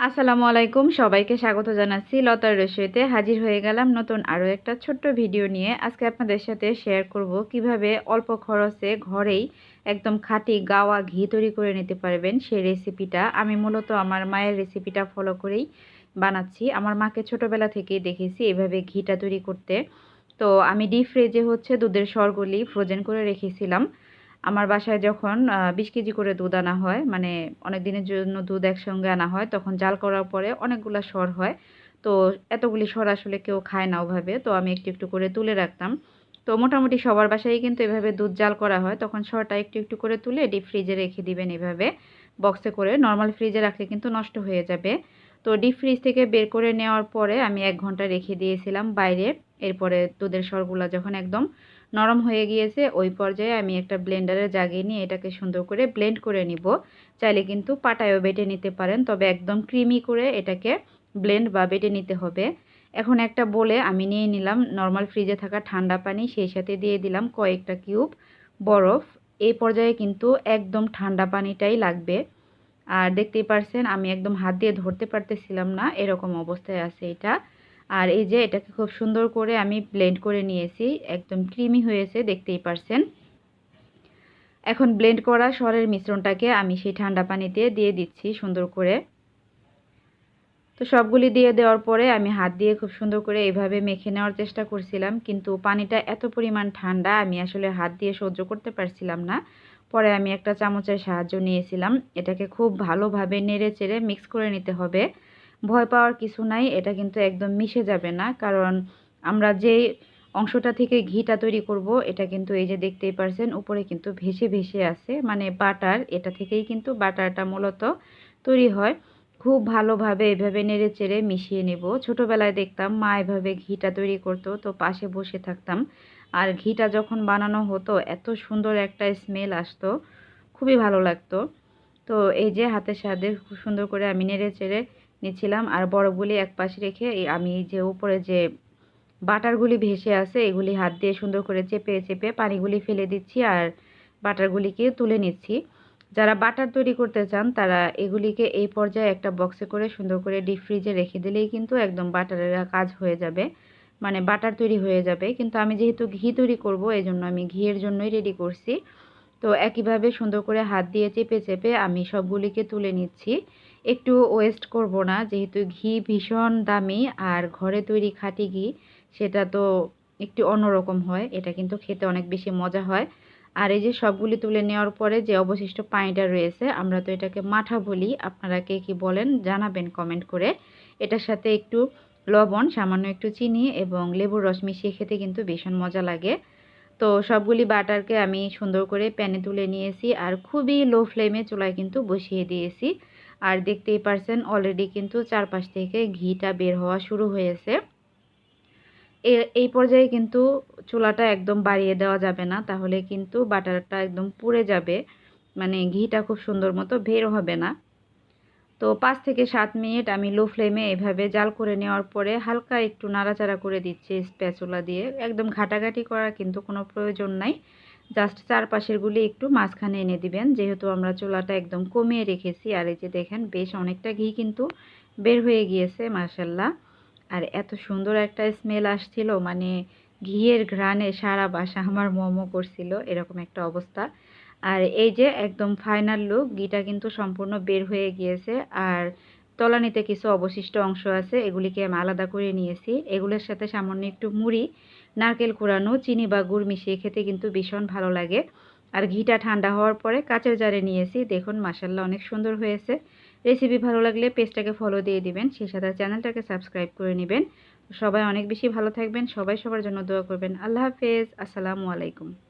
আসসালামু আলাইকুম, সবাইকে স্বাগত জানাচ্ছি লতার রসইতে হাজির হয়ে গেলাম নতুন আরও একটা ছোট্ট ভিডিও নিয়ে। আজকে আপনাদের সাথে শেয়ার করব কীভাবে অল্প খরচে ঘরেই একদম খাঁটি গাওয়া ঘি তৈরি করে নিতে পারবেন সেই রেসিপিটা আমি মূলত আমার মায়ের রেসিপিটা ফলো করেই বানাচ্ছি। আমার মাকে ছোটোবেলা থেকেই দেখেছি এভাবে ঘিটা তৈরি করতে। তো আমি ডিপ ফ্রিজে হচ্ছে দুধের সরগুলি ফ্রোজেন করে রেখেছিলাম। আমার বাসায় যখন বিশ কেজি করে দুধ আনা হয় মানে অনেক দিনের জন্য দুধ একসঙ্গে আনা হয়, তখন জাল করার পরে অনেকগুলো স্বর হয়। তো এতগুলি স্বর আসলে কেউ খায় না ওভাবে, তো আমি একটু একটু করে তুলে রাখতাম। তো মোটামুটি সবার বাসায় কিন্তু এভাবে দুধ জাল করা হয়, তখন স্বরটা একটু একটু করে তুলে ডিপ ফ্রিজে রেখে দিবেন এভাবে বক্সে করে। নর্মাল ফ্রিজে রাখলে কিন্তু নষ্ট হয়ে যাবে। তো ডিপ ফ্রিজ থেকে বের করে নেওয়ার পরে আমি এক ঘণ্টা রেখে দিয়েছিলাম বাইরে, এরপরে দুধের স্বরগুলো যখন একদম নরম হয়ে গিয়েছে, ওই পর্যায়ে আমি একটা ব্লেন্ডারে জাগিয়ে নিয়ে এটাকে সুন্দর করে ব্লেন্ড করে নিব। চাইলে কিন্তু পাটায়ও বেটে নিতে পারেন, তবে একদম ক্রিমি করে এটাকে ব্লেন্ড বা বেটে নিতে হবে। এখন একটা বলে আমি নিয়ে নিলাম নর্মাল ফ্রিজে থাকা ঠান্ডা পানি, সেই সাথে দিয়ে দিলাম কয়েকটা কিউব বরফ। এই পর্যায়ে কিন্তু একদম ঠান্ডা পানিটাই লাগবে। আর দেখতেই পারছেন, আমি একদম হাত দিয়ে ধরতে পারতেছিলাম না, এরকম অবস্থায় আছে এটা। আর এই যে এটাকে খুব সুন্দর করে আমি ব্লেন্ড করে নিয়েছি, একদম ক্রিমি হয়েছে, দেখতেই পারছেন। এখন ব্লেন্ড করা সরের মিশ্রণটাকে আমি সেই ঠান্ডা পানিতে দিয়ে দিচ্ছি সুন্দর করে। তো সবগুলি দিয়ে দেওয়ার পরে আমি হাত দিয়ে খুব সুন্দর করে এইভাবে মেখে নেওয়ার চেষ্টা করছিলাম, কিন্তু পানিটা এত পরিমাণ ঠান্ডা আমি আসলে হাত দিয়ে সহ্য করতে পারছিলাম না। পরে আমি একটা চামচের সাহায্য নিয়েছিলাম, এটাকে খুব ভালোভাবে নেড়ে চেড়ে মিক্স করে নিতে হবে। ভয় পাওয়ার কিছু নাই, এটা কিন্তু একদম মিশে যাবে না। কারণ আমরা যে অংশটা থেকে ঘিটা তৈরি করব, এটা কিন্তু এই যে দেখতেই পারছেন, উপরে কিন্তু ভেসে ভেসে আছে। মানে বাটার, এটা থেকেই কিন্তু বাটারটা মূলত তৈরি হয়। খুব ভালোভাবে এভাবে নেড়ে চেড়ে মিশিয়ে নেব। ছোটোবেলায় দেখতাম মা এভাবে ঘিটা তৈরি করতো, তো পাশে বসে থাকতাম। আর ঘিটা যখন বানানো হতো, এত সুন্দর একটা স্মেল আসতো, খুবই ভালো লাগতো। তো এই যে হাতের সাথে খুব সুন্দর করে আমি নেড়ে চেড়ে নিচ্ছিলাম। আর বরফগুলি এক পাশে রেখে আমি যে উপরে যে বাটারগুলি ভেসে আছে এগুলি হাত দিয়ে সুন্দর করে চেপে চেপে পানিগুলি ফেলে দিচ্ছি আর বাটারগুলিকে তুলে নিচ্ছি। যারা বাটার তৈরি করতে চান, তারা এগুলিকে এই পর্যায়ে একটা বক্সে করে সুন্দর করে ডিপ ফ্রিজে রেখে দিলেই কিন্তু একদম বাটারের কাজ হয়ে যাবে। মানে বাটার তৈরি হয়ে যাবে। কিন্তু আমি যেহেতু ঘি তৈরি করব এই জন্য আমি ঘিয়ের জন্যই রেডি করছি। তো একইভাবে সুন্দর করে হাত দিয়ে চেপে চেপে আমি সবগুলিকে তুলে নিচ্ছি। একটু ওয়েস্ট করব না। যেহেতু ঘি ভীষণ দামি আর ঘরে তৈরি খাঁটি ঘি, সেটা তো একটু অন্যরকম হয়। এটা কিন্তু খেতে অনেক বেশি মজা হয়। আর এই যে সবগুলি তুলে নেওয়ার পরে যে অবশিষ্ট পানিটা রয়েছে, আমরা তো এটাকে মাঠা বলি। আপনারা কে কী বলেন জানাবেন কমেন্ট করে। এটার সাথে একটু লবণ, সামান্য একটু চিনি এবং লেবুর রস মিশিয়ে খেতে কিন্তু ভীষণ মজা লাগে। তো সবগুলি বাটারকে আমি সুন্দর করে প্যানে তুলে নিয়েছি আর খুবই লো ফ্লেমে চুলায় কিন্তু বসিয়ে দিয়েছি। আর দেখতেই পারছেন অলরেডি কিন্তু চারপাশ থেকে ঘিটা বের হওয়া শুরু হয়েছে। এই পর্যায়ে কিন্তু চুলাটা একদম বাড়িয়ে দেওয়া যাবে না, তাহলে কিন্তু বাটারটা একদম পুড়ে যাবে। মানে ঘিটা খুব সুন্দর মতো বের হবে না। তো পাঁচ থেকে সাত মিনিট আমি লো ফ্লেমে এভাবে জাল করে নেওয়ার পরে হালকা একটু নাড়াচাড়া করে দিচ্ছি স্প্যাচুলা দিয়ে। একদম ঘাটাঘাটি করার কিন্তু কোনো প্রয়োজন নাই। জাস্ট চারপাশেরগুলি একটু মাঝখানে এনে দিবেন। যেহেতু আমরা চুলাটা একদম কমিয়ে রেখেছি, আর এই যে দেখেন বেশ অনেকটা ঘি কিন্তু বের হয়ে গিয়েছে মার্শাল্লাহ আর এত সুন্দর একটা স্মেল আসছিল মানে ঘিয়ের ঘ্রাণে সারা বাসা আমার মোমো করছিল, এরকম একটা অবস্থা। আর এই যে একদম ফাইনাল লুক, ঘিটা কিন্তু সম্পূর্ণ বের হয়ে গিয়েছে। আর তলানিতে কিছু অবশিষ্ট অংশ আছে, এগুলিকে আমি আলাদা করে নিয়েছি। এগুলোর সাথে সামান্য একটু মুড়ি নারকেল কুড়ানো, চিনি বা গুড় মিশিয়ে খেতে কিন্তু ভীষণ ভালো লাগে। আর ঘিটা ঠান্ডা হওয়ার পরে কাঁচের জারে নিয়েছি দেখুন মাসাল্লাহ অনেক সুন্দর হয়েছে। রেসিপি ভালো লাগলে পেজটাকে ফলো দিয়ে দিবেন সেই সাথে চ্যানেলটাকে সাবস্ক্রাইব করে নেবেন। সবাই অনেক বেশি ভালো থাকবেন, সবাই সবার জন্য দোয়া করবেন। আল্লাহ হাফেজ, আসসালামু আলাইকুম।